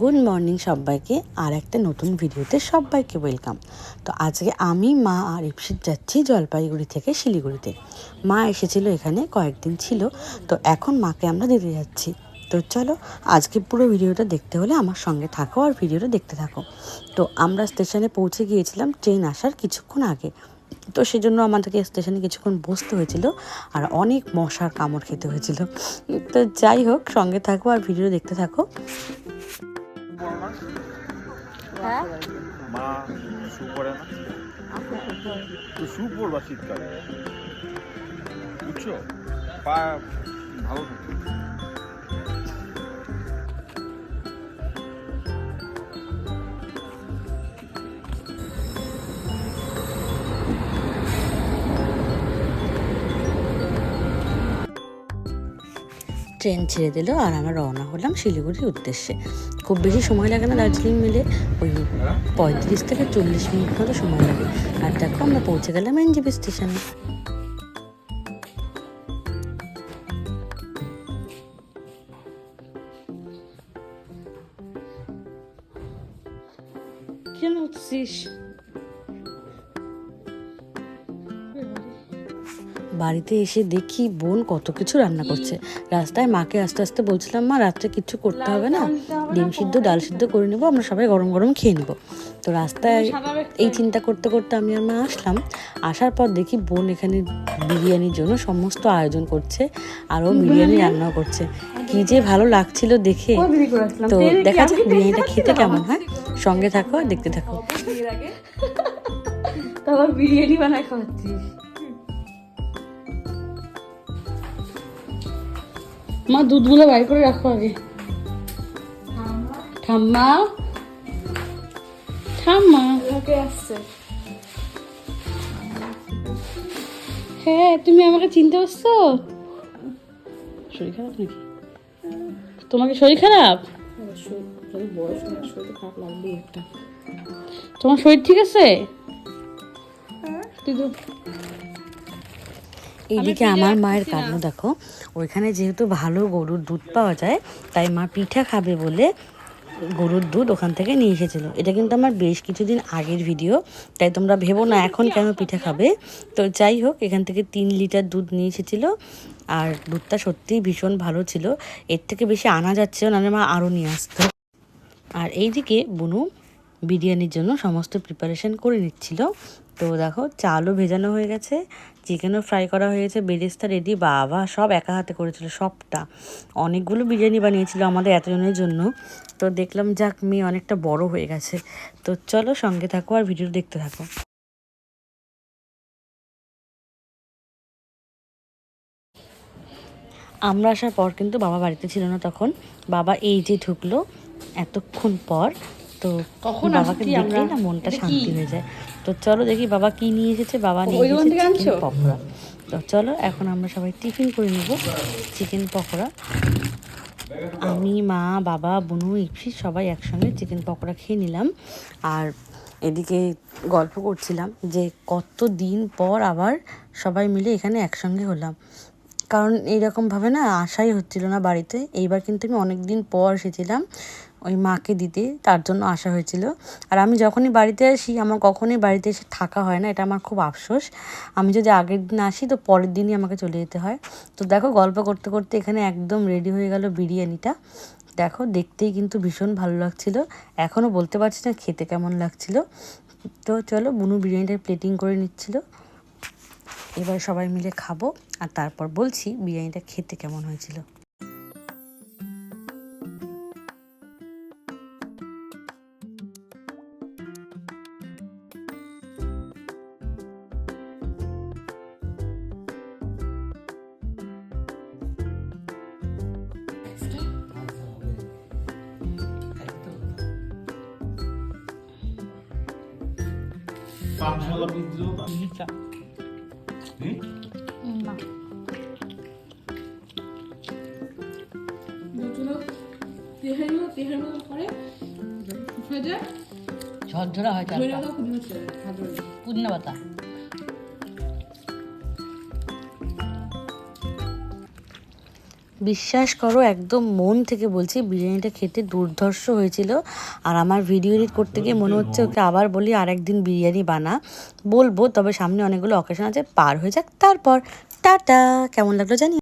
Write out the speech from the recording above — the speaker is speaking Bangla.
গুড মর্নিং সবাইকে, আর একটা নতুন ভিডিওতে সবাইকে ওয়েলকাম তো আজকে আমি, মা আর ইপসিত যাচ্ছি জলপাইগুড়ি থেকে শিলিগুড়িতে। মা এসেছিল এখানে কয়েকদিন ছিল, তো এখন মাকে আমরা দিতে যাচ্ছি। তো চলো, আজকে পুরো ভিডিওটা দেখতে হলে আমার সঙ্গে থাকো আর ভিডিওটা দেখতে থাকো। তো আমরা স্টেশনে পৌঁছে গিয়েছিলাম ট্রেন আসার কিছুক্ষণ আগে। তো সেজন্য আমাদেরকে স্টেশনে কিছুক্ষণ বসতে হয়েছিল, আর অনেক মশার কামড় খেতে হয়েছিল। তো যাই হোক, সঙ্গে থাকো আর ভিডিও দেখতে থাকো। হ্যাঁ? মা শু পরে না? তো শু পরবা শীতকালে। বুঝছ? পা ভালো থাকে। ট্রেন ছেড়ে দিল আর আমরা রওনা হলাম শিলিগুড়ির উদ্দেশ্যে। খুব বেশি সময় লাগে না দার্জিলিং মিলে, ওই পঁয়ত্রিশ থেকে চল্লিশ মিনিট মতো সময় লাগে। আর দেখো আমরা পৌঁছে গেলাম এনজিপি স্টেশনে। কেন উঠছিস? বাড়িতে এসে দেখি বোন কত কিছু রান্না করছে। রাস্তায় মাকে আস্তে আস্তে বলছিলাম মা রাত্রে কিছু করতে হবে না? ডিম সিদ্ধ ডাল সিদ্ধ করে নেব আমরা সবাই গরম গরম খেয়ে নেব। তো রাস্তায় এই চিন্তা করতে করতে আমি আর মা আসলাম। আসার পর দেখি বোন এখানে বিরিয়ানির জন্য সমস্ত আয়োজন করছে আর ও বিরিয়ানি রান্নাও করছে। কি যে ভালো লাগছিল দেখে। তো দেখা যাক বিরিয়ানিটা খেতে কেমন হয়। সঙ্গে থাকো আর দেখতে থাকো। বিরিয়ানি বানায় খাওয়াচ্ছিস। মা দুধগুলো বাইর করে রাখো আগে। ঠাম্মা? ঠাম্মা? ওকে আসছে। হ্যাঁ তুমি আমাকে চিনতে পারছ? শরীর খারাপ নাকি? তোমাকে শরীর খারাপ? তোমার শরীর ঠিক আছে? তুই তো এইদিকে আমার মায়ের কাণ্ড দেখো। ওইখানে যেহেতু ভালো গরুর দুধ পাওয়া যায় তাই মা পিঠা খাবে বলে গরুর দুধ ওখান থেকে নিয়ে এসেছিল। এটা কিন্তু আমার বেশ কিছুদিন আগের ভিডিও তাই তোমরা ভেবো না এখন কেন পিঠা খাবে। তো যাই হোক এখান থেকে তিন লিটার দুধ নিয়ে এসেছিল। আর দুধটা সত্যিই ভীষণ ভালো ছিল। এর থেকে বেশি আনা যাচ্ছিল নাহলে মা আরও নিয়ে আসতো। আর এইদিকে বুনু বিরিয়ানির জন্য সমস্ত প্রিপারেশন করে নিচ্ছিল। তো দেখো চালও ভেজানো হয়ে গেছে। চিকেনও ফ্রাই করা হয়েছে, বেরেস্তা রেডি বাবা, সব একা হাতে করেছিল, সবটা। অনেকগুলো বিরিয়ানি বানিয়েছিল আমাদের এতজনের জন্য। তো দেখলাম, যাক, মেয়ে অনেকটা বড় হয়ে গেছে। তো চলো সঙ্গে থাকো আর ভিডিও দেখতে থাকো। আমরা আসার পর কিন্তু বাবা বাড়িতে ছিল না তখন। বাবা এই যে ঢুকলো, এতক্ষণ পর তো কখন বাবাকে দেখলেই না মনটা শান্তি হয়ে যায়। তো চলো দেখি বাবা কি নিয়ে এসেছে বাবা নিয়ে এসেছে? পকোড়া। তো চলো এখন আমরা সবাই টিফিন করে নিব চিকেন পকোড়া। আমি মা বাবা বুনু ইপসি সবাই একসঙ্গে চিকেন পকোড়া খেয়ে নিলাম। আর এদিকে গল্প করছিলাম যে কত দিন পর আবার সবাই মিলে এখানে একসঙ্গে হলাম। কারণ এইরকমভাবে না আশাই হচ্ছিল না বাড়িতে। এইবার কিন্তু আমি অনেক দিন পর এসেছিলাম ওই মাকে দিতে, তার জন্য আসা হয়েছিল। আর আমি যখনই বাড়িতে আসি, আমার কখনোই বাড়িতে এসে থাকা হয় না, এটা আমার খুব আফসোস। আমি যদি আগের দিন আসি, তো পরের দিনই আমাকে চলে যেতে হয়। তো দেখো, গল্প করতে করতে এখানে একদম রেডি হয়ে গেল বিরিয়ানিটা। দেখো, দেখতেই কিন্তু ভীষণ ভালো লাগছিল। এখনও বলতে পারছি না খেতে কেমন লাগছিল। তো চলো, বুনু বিরিয়ানিটা প্লেটিং করে নিচ্ছিল। এবার সবাই মিলে খাব আর তারপর বলছি বিরিয়ানিটা খেতে কেমন হয়েছিল। পাঠশালা বিদ্রোহ। দুটো তেহারি তেহারি মতো করে হয়ে যায় ঝরঝরা হয় পুদিনা পাতা। বিশ্বাস করো, একদম মন থেকে বলছি, বিরিয়ানিটা খেতে দুর্ধর্ষ হয়েছিল। আর আমার ভিডিও এডিট করতে গিয়ে মনে হচ্ছে ওকে আবার বলি আর একদিন বিরিয়ানি বানা। বলব, তবে সামনে অনেকগুলো অকেশন আছে, পার হয়ে যাক, তারপর টাটা। কেমন লাগল জানি